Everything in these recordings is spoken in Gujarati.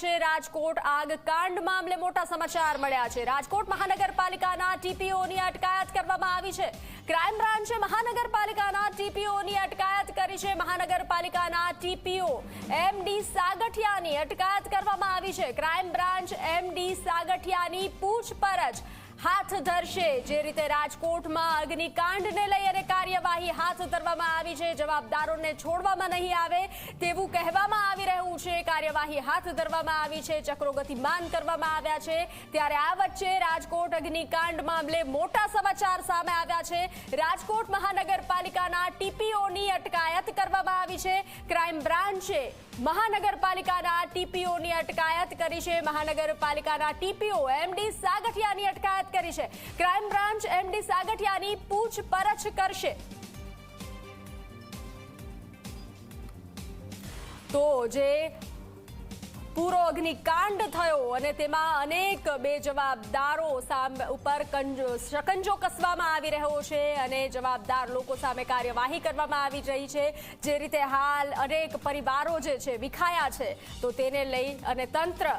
છે રાજકોટ આગ કાંડ મામલે મોટા સમાચાર મળ્યા છે. રાજકોટ મહાનગરપાલિકાના ટીપીઓની અટકાયત કરવામાં આવી છે. ક્રાઇમ બ્રાન્ચે મહાનગરપાલિકાના ટીપીઓની અટકાયત કરી છે. મહાનગરપાલિકાના ટીપીઓ એમડી સાગઠિયાની અટકાયત કરવામાં આવી છે. ક્રાઇમ બ્રાન્ચ એમડી સાગઠિયાની પૂછપરછ હાથ ધરશે. જે રીતે રાજકોટમાં અગ્નિકાંડને લઈ અને કાર્યવાહી હાથ ધરવામાં આવી છે, જવાબદારોને છોડવામાં નહીં આવે તેવું કહેવામાં આવી રહ્યું છે. કાર્યવાહી હાથ ધરવામાં આવી છે, ચક્રો ગતિમાન કરવામાં આવ્યા છે. ત્યારે આ વચ્ચે રાજકોટ અગ્નિકાંડ મામલે મોટા સમાચાર સામે આવ્યા છે. રાજકોટ મહાનગરપાલિકાના ટીપીઓની અટકાયત કરવામાં આવી છે. ક્રાઇમ બ્રાન્ચે મહાનગરપાલિકાના ટીપીઓની અટકાયત કરી છે. મહાનગરપાલિકાના ટીપીઓ એમડી સાગઠિયાની અટકાયત કરી છે. ક્રાઇમ બ્રાન્ચ એમડી સાગઠિયાની પૂછપરછ કરશે. તો જે પૂરો અગ્નિકાંડ થયો અને તેમાં અનેક બે જવાબદારો સામે ઉપર કંજો, શકંજો કસવામાં આવી રહ્યો છે અને જવાબદાર લોકો સામે કાર્યવાહી કરવામાં આવી રહી છે. જે રીતે હાલ અનેક પરિવારો જે છે વિખાયા છે, તો તેને લઈ અને તંત્ર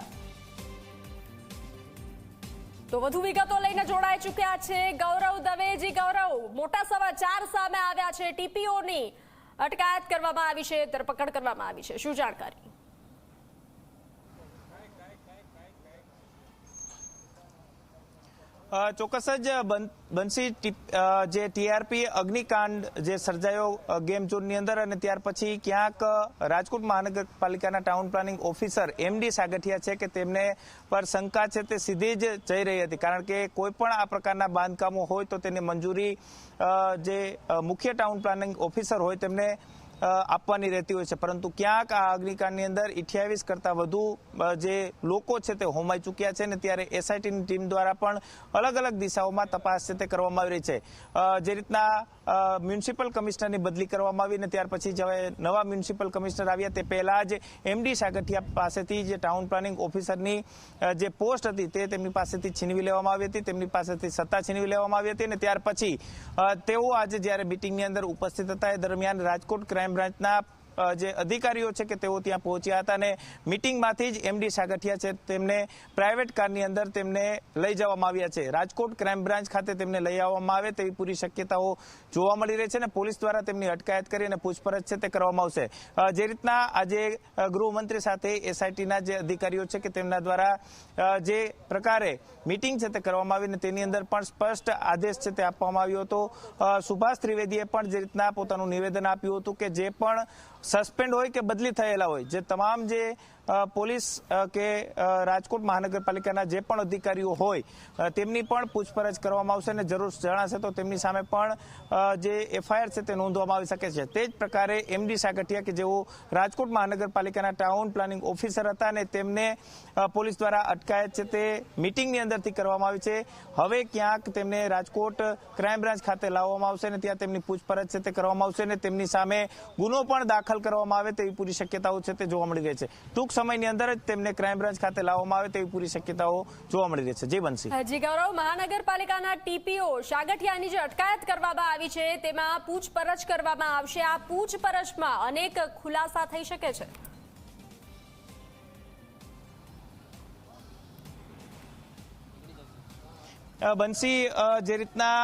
તો વધુ વિગતો લઈને જોડાઈ ચૂક્યા છે. ગૌરવ દવેજી, ગૌરવ, મોટા સમાચાર સામે આવ્યા છે. ટીપીઓની અટકાયત કરવામાં આવી છે, ધરપકડ કરવામાં આવી છે. શું જાણકારી? ચોક્કસ જ બંસી જે ટીઆરપી અગ્નિકાંડ જે સર્જાયો ગેમ ઝોનની અંદર અને ત્યાર પછી ક્યાંક રાજકોટ મહાનગરપાલિકાના town planning officer MD Sagathiya છે કે તેમને પર શંકા છે તે સીધી જ જઈ રહી હતી. કારણ કે કોઈ પણ આ પ્રકારના બાંધકામો હોય તો તેની મંજૂરી જે મુખ્ય ટાઉન પ્લાનિંગ ઓફિસર હોય તેમને આપવાની રહેતી હોય છે. પરંતુ ક્યાંક આ અગ્નિકાંડની અંદર અઠ્યાવીસ કરતાં વધુ જે લોકો છે તે હોમાઈ ચૂક્યા છે ને ત્યારે એસઆઈટીની ટીમ દ્વારા પણ અલગ અલગ દિશાઓમાં તપાસ છે તે કરવામાં આવી રહી છે. જે રીતના મ્યુનિસિપલ કમિશનરની બદલી કરવામાં આવી ને ત્યાર પછી જ હવે નવા મ્યુનિસિપલ કમિશનર આવ્યા તે પહેલાં જ એમડી સાગઠિયા પાસેથી જે ટાઉન પ્લાનિંગ ઓફિસરની જે પોસ્ટ હતી તે તેમની પાસેથી છીનવી લેવામાં આવી હતી. તેમની પાસેથી સત્તા છીનવી લેવામાં આવી હતી અને ત્યાર પછી તેઓ આજે જ્યારે મિટિંગની અંદર ઉપસ્થિત હતા, એ દરમિયાન રાજકોટ ક્રાઇમ Rembrandt Knapp, જે અધિકારીઓ છે કે તેઓ ત્યાં પહોંચ્યા હતા અને મિટિંગમાંથી જ એમડી સાગઠિયા છે તેમને પ્રાઇવેટ કારની અંદર તેમને લઈ જવામાં આવ્યા છે. રાજકોટ ક્રાઇમ બ્રાન્ચ ખાતે તેમને લઈ આવવામાં આવે તેવી પૂરી શક્યતાઓ જોવા મળી રહી છે અને પોલીસ દ્વારા તેમની અટકાયત કરી અને પૂછપરછ છે તે કરવામાં આવશે. જે રીતના આજે ગૃહમંત્રી સાથે એસઆઈટીના જે અધિકારીઓ છે કે તેમના દ્વારા જે પ્રકારે મિટિંગ છે તે કરવામાં આવી અને તેની અંદર પણ સ્પષ્ટ આદેશ છે તે આપવામાં આવ્યો હતો. સુભાષ ત્રિવેદીએ પણ જે રીતના પોતાનું નિવેદન આપ્યું હતું કે જે પણ સસ્પેન્ડ હોય કે બદલી થયેલા હોય જે તમામ જે પોલીસ કે રાજકોટ મહાનગરપાલિકાના જે પણ અધિકારીઓ હોય તેમની પણ પૂછપરછ કરવામાં આવશે અને જરૂર જણાશે તો તેમની સામે પણ જે એફઆઈઆર છે તે નોંધવામાં આવી શકે છે. તે જ પ્રકારે એમડી સાગઠિયા, કે જેઓ રાજકોટ મહાનગરપાલિકાના ટાઉન પ્લાનિંગ ઓફિસર હતા અને તેમને પોલીસ દ્વારા અટકાયત છે તે મિટિંગની અંદરથી કરવામાં આવી છે. હવે ક્યાંક તેમને રાજકોટ ક્રાઇમ બ્રાન્ચ ખાતે લાવવામાં આવશે અને ત્યાં તેમની પૂછપરછ છે તે કરવામાં આવશે અને તેમની સામે ગુનો પણ દાખલ કરવામાં આવે તેવી પૂરી શક્યતાઓ છે તે જોવા મળી રહી છે. ટૂંક સમયની અંદર જ તેમને ક્રાઇમ બ્રાન્ચ ખાતે લાવવામાં આવે તેવી પૂરી શક્યતાઓ જોવા મળી રહી છે. જે બનશે જી ગૌરવ મહાનગરપાલિકાના ટીપીઓ શાગઠિયાની જે અટકાયત કરવામાં આવી છે તેમાં પૂછપરછ કરવામાં આવશે. આ પૂછપરછમાં અનેક ખુલાસા થઈ શકે છે. બંસી જે રીતના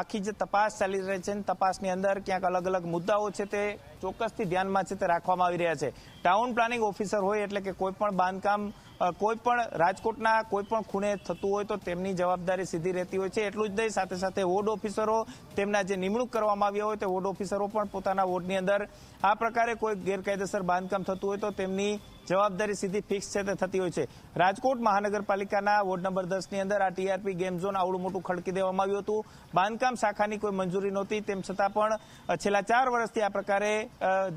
આખી જે તપાસ ચાલી રહી છે તપાસની અંદર ક્યાંક અલગ અલગ મુદ્દાઓ છે તે ચોક્કસથી ધ્યાનમાં છે તે રાખવામાં આવી રહ્યા છે. ટાઉન પ્લાનિંગ ઓફિસર હોય એટલે કે કોઈ પણ બાંધકામ કોઈ પણ રાજકોટના કોઈ પણ ખૂણે થતું હોય તો તેમની જવાબદારી સીધી રહેતી હોય છે. એટલું જ નહીં, સાથે સાથે વોર્ડ ઓફિસરો તેમના જે નિમણૂક કરવામાં આવ્યા હોય તે વોર્ડ ઓફિસરો પણ પોતાના વોર્ડની અંદર આ પ્રકારે કોઈ ગેરકાયદેસર બાંધકામ થતું હોય તો તેમની જવાબદારી સીધી ફિક્સ છે તે થતી હોય છે. રાજકોટ મહાનગરપાલિકાના વોર્ડ નંબર દસની અંદર આ ટીઆરપી ગેમ ઝોન આવડું મોટું ખડકી દેવામાં આવ્યું હતું. બાંધકામ શાખાની કોઈ મંજૂરી નહોતી, તેમ છતાં પણ છેલ્લા ચાર વર્ષથી આ પ્રકારે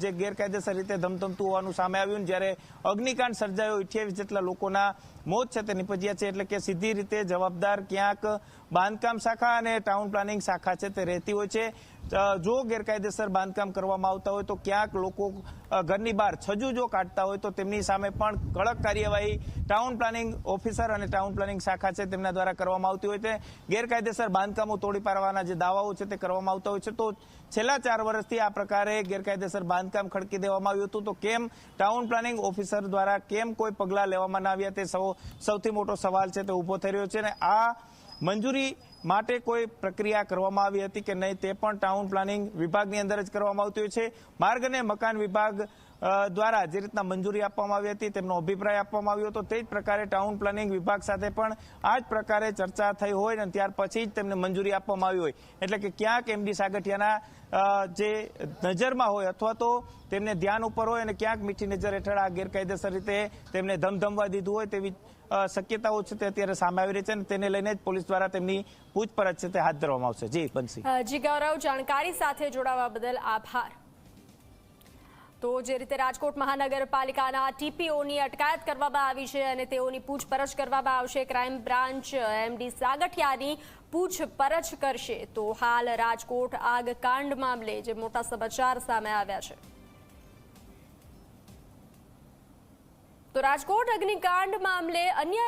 જે ગેરકાયદેસર રીતે ધમધમતું હોવાનું સામે આવ્યું. જ્યારે અગ્નિકાંડ સર્જાયો, અઠ્યાવીસ જેટલા લોકોના મોત છે તે નિપજ્યા છે એટલે કે સીધી રીતે જવાબદાર ક્યાંક બાંધકામ શાખા અને ટાઉન પ્લાનિંગ શાખા છે તે રહેતી હોય છે. જો ગેરકાયદેસર બાંધકામ કરવામાં આવતા હોય તો ક્યાંક લોકો ઘરની બહાર છજુ જો કાઢતા હોય તો તેમની સામે પણ કડક કાર્યવાહી ટાઉન પ્લાનિંગ ઓફિસર અને ટાઉન પ્લાનિંગ શાખા છે તેમના દ્વારા કરવામાં આવતી હોય છે. ગેરકાયદેસર બાંધકામો તોડી પાડવાના જે દાવાઓ છે તે કરવામાં આવતા હોય છે. તો છેલ્લા ચાર વર્ષથી આ પ્રકારે ગેરકાયદેસર બાંધકામ ખડકી દેવામાં આવ્યું હતું. તો કેમ ટાઉન પ્લાનિંગ ઓફિસર દ્વારા કેમ કોઈ પગલાં લેવામાં ના આવ્યા તે સૌથી મોટો સવાલ છે તે ઊભો થઈ રહ્યો છે. અને આ મંજૂરી માટે કોઈ પ્રક્રિયા કરવામાં આવી હતી કે નહીં તે પણ ટાઉન પ્લાનિંગ વિભાગની અંદર જ કરવામાં આવતી હોય છે. માર્ગ અને મકાન વિભાગ દ્વારા જે રીતના મંજૂરી આપવામાં આવી હતી, તેમનો અભિપ્રાય આપવામાં આવ્યો હતો, તે જ પ્રકારે ટાઉન પ્લાનિંગ વિભાગ સાથે પણ આ જ પ્રકારે ચર્ચા થઈ હોય અને ત્યાર પછી જ તેમને મંજૂરી આપવામાં આવી હોય. એટલે કે ક્યાંક એમડી સાગઠિયાના જે નજરમાં હોય અથવા તો તેમને ધ્યાન ઉપર હોય અને ક્યાંક મીઠી નજર હેઠળ આ ગેરકાયદેસર રીતે તેમને ધમધમવા દીધું હોય તેવી શક્યતાઓ છે તે અત્યારે સામે આવી રહી છે અને તેને લઈને જ પોલીસ દ્વારા તેમની પૂછપરછ છે તે હાથ ધરવામાં આવશે. જી, બંસી. જી, ગૌરવ, જાણકારી સાથે જોડાવા બદલ આભાર. તો જે રીતે રાજકોટ મહાનગરપાલિકાના ટીપીઓની અટકાયત કરવામાં આવી છે અને તેઓની પૂછપરછ કરવામાં આવશે, ક્રાઇમ બ્રાન્ચ એમડી સાગઠિયાની પૂછપરછ કરશે. તો હાલ રાજકોટ આગકાંડ મામલે જે મોટા સમાચાર સામે આવ્યા છે. તો રાજકોટ અગ્નિકાંડ મામલે અન્ય